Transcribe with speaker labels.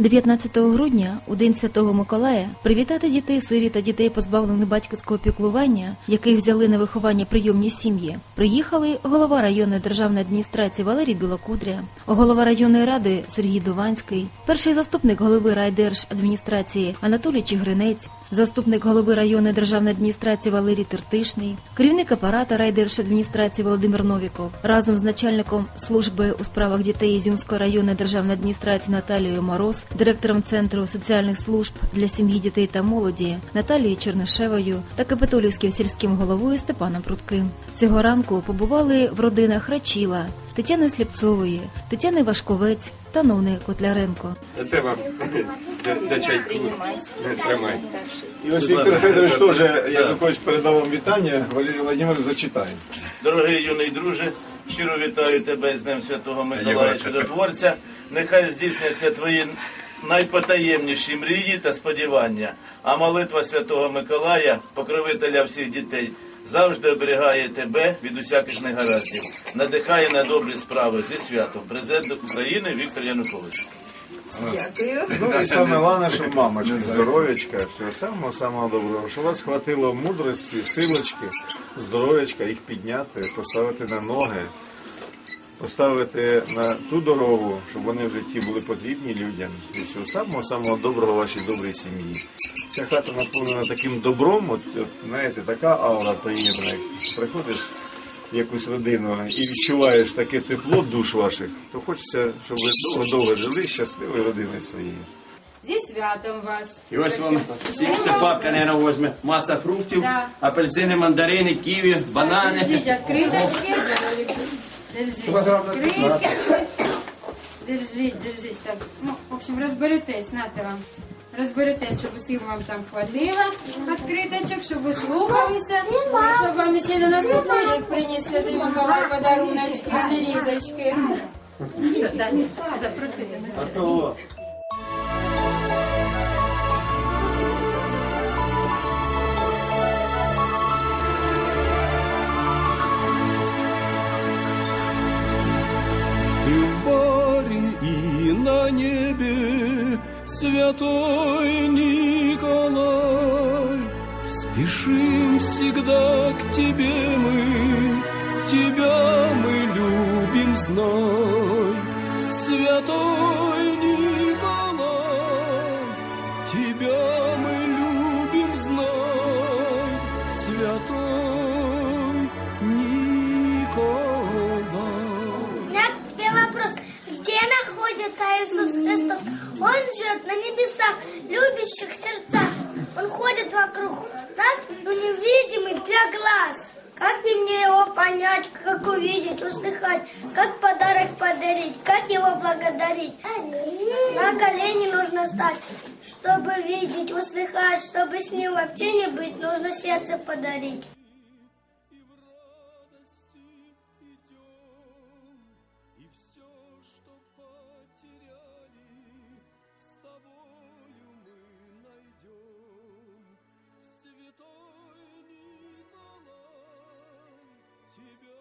Speaker 1: 19 грудня, у День Святого Миколая, привітати дітей сирі та дітей, позбавлених батьківського піклування, яких взяли на виховання прийомні сім'ї, приїхали голова районної державної адміністрації Валерій Білокудря, голова районної ради Сергій Дуванський, перший заступник голови райдержадміністрації Анатолій Чигринець, заступник голови районної державної адміністрації Валерій Тертишний, керівник апарата райдержадміністрації Володимир Новіков. Разом з начальником служби у справах дітей Ізюмської районної державної адміністрації Наталією Мороз, директором центру соціальних служб для сім'ї, дітей та молоді Наталією Чернишевою та Капитолівським сільським головою Степаном Прудким. Цього ранку побували в родинах Рачіла, Тетяни Сліпцової, Тетяни Вашковець та Новни Котляренко.
Speaker 2: Це вам до, чайку. Тримай.
Speaker 3: І ось Віктор Федорович теж, я також передав вам вітання, Валерій Володимирович зачитає.
Speaker 4: Дорогий юний друже, щиро вітаю тебе з Днем Святого Миколая Чудотворця. Нехай здійсняться твої найпотаємніші мрії та сподівання. А молитва Святого Миколая, покровителя всіх дітей, завжди оберігає тебе від усяких негараздів, надихає на добрі справи зі святом. Президент України Віктор Янукович.
Speaker 3: Ну і саме головне, щоб мамочка, здоров'ячка, всього самого самого доброго, щоб вас хватило мудрості, силочки, здоров'ячка, їх підняти, поставити на ноги, поставити на ту дорогу, щоб вони в житті були потрібні людям. І всього самого самого доброго вашій добрій сім'ї. Ця хата наповнена таким добром, от, от знаєте, така аура приємна. Приходиш якусь родину і відчуваєш таке тепло душ ваших, то хочеться, щоб ви довго-довго жили щасливою родиною своєю.
Speaker 5: Зі святом вас.
Speaker 6: І ось вам це бабка, наверное, возьме маса фруктів,
Speaker 5: Да.
Speaker 6: апельсини, мандарини, ківі, банани.
Speaker 5: Держіть відкриточки. Держіть відкритки. Держіть, держіть. Так. Ну, в общем, розберетесь, нате вам. Розберетесь, щоб усім вам там хватило відкриточок, щоб ви слухалися. І щоб вам ще на наступний рік приніс Святий Миколай подаруночки, різочки.
Speaker 3: А то
Speaker 7: Ты в баре и на небе, святой Николай. Спешим всегда к тебе мы, тебя мы любим, знай. Святой
Speaker 8: находится Иисус Христос? Он живет на небесах, любящих сердцах. Он ходит вокруг нас, но невидимый для глаз. Как мне его понять, как увидеть, услыхать, как подарок подарить, как его благодарить? На колени нужно стать, чтобы видеть, услыхать, чтобы с ним вообще не быть, нужно сердце подарить.
Speaker 7: тебя.